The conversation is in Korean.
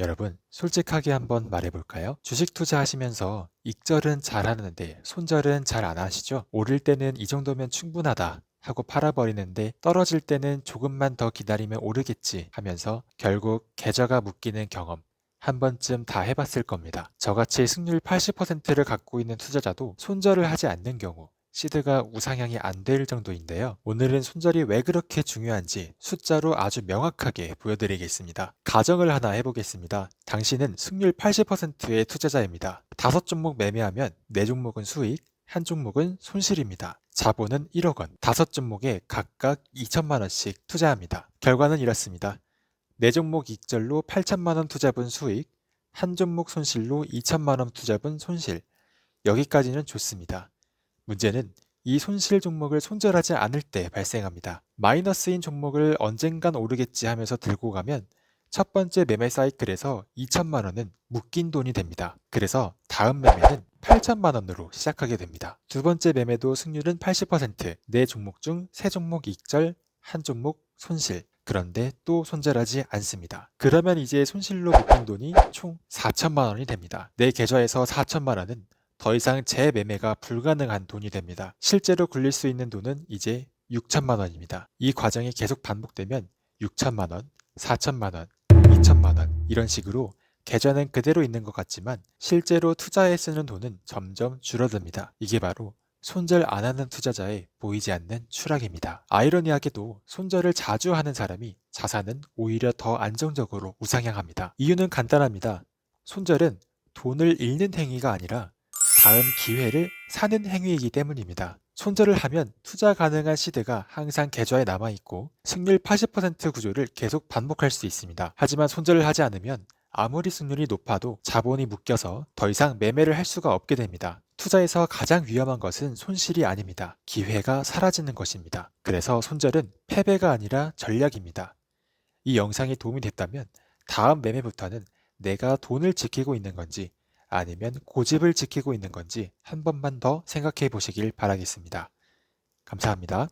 여러분, 솔직하게 한번 말해볼까요? 주식 투자하시면서 익절은 잘 하는데 손절은 잘 안 하시죠? 오를 때는 이 정도면 충분하다 하고 팔아버리는데 떨어질 때는 조금만 더 기다리면 오르겠지 하면서 결국 계좌가 묶이는 경험 한 번쯤 다 해봤을 겁니다. 저같이 승률 80%를 갖고 있는 투자자도 손절을 하지 않는 경우 시드가 우상향이 안 될 정도인데요. 오늘은 손절이 왜 그렇게 중요한지 숫자로 아주 명확하게 보여드리겠습니다. 가정을 하나 해보겠습니다. 당신은 승률 80%의 투자자입니다. 다섯 종목 매매하면 네 종목은 수익, 한 종목은 손실입니다. 자본은 1억 원, 다섯 종목에 각각 2천만 원씩 투자합니다. 결과는 이렇습니다. 네 종목 익절로 8천만 원 투자분 수익, 한 종목 손실로 2천만 원 투자분 손실. 여기까지는 좋습니다. 문제는 이 손실 종목을 손절하지 않을 때 발생합니다. 마이너스인 종목을 언젠간 오르겠지 하면서 들고 가면 첫 번째 매매 사이클에서 2천만 원은 묶인 돈이 됩니다. 그래서 다음 매매는 8천만 원으로 시작하게 됩니다. 두 번째 매매도 승률은 80%, 네 종목 중 세 종목 익절, 한 종목 손실. 그런데 또 손절하지 않습니다. 그러면 이제 손실로 묶인 돈이 총 4천만 원이 됩니다. 내 계좌에서 4천만 원은 더 이상 재매매가 불가능한 돈이 됩니다. 실제로 굴릴 수 있는 돈은 이제 6천만 원입니다. 이 과정이 계속 반복되면 6천만 원, 4천만 원, 2천만 원 이런 식으로 계좌는 그대로 있는 것 같지만 실제로 투자에 쓰는 돈은 점점 줄어듭니다. 이게 바로 손절 안 하는 투자자의 보이지 않는 추락입니다. 아이러니하게도 손절을 자주 하는 사람이 자산은 오히려 더 안정적으로 우상향합니다. 이유는 간단합니다. 손절은 돈을 잃는 행위가 아니라 다음 기회를 사는 행위이기 때문입니다. 손절을 하면 투자 가능한 시드가 항상 계좌에 남아 있고 승률 80% 구조를 계속 반복할 수 있습니다. 하지만 손절을 하지 않으면 아무리 승률이 높아도 자본이 묶여서 더 이상 매매를 할 수가 없게 됩니다. 투자에서 가장 위험한 것은 손실이 아닙니다. 기회가 사라지는 것입니다. 그래서 손절은 패배가 아니라 전략입니다. 이 영상이 도움이 됐다면 다음 매매부터는 내가 돈을 지키고 있는 건지 아니면 고집을 지키고 있는 건지 한 번만 더 생각해 보시길 바라겠습니다. 감사합니다.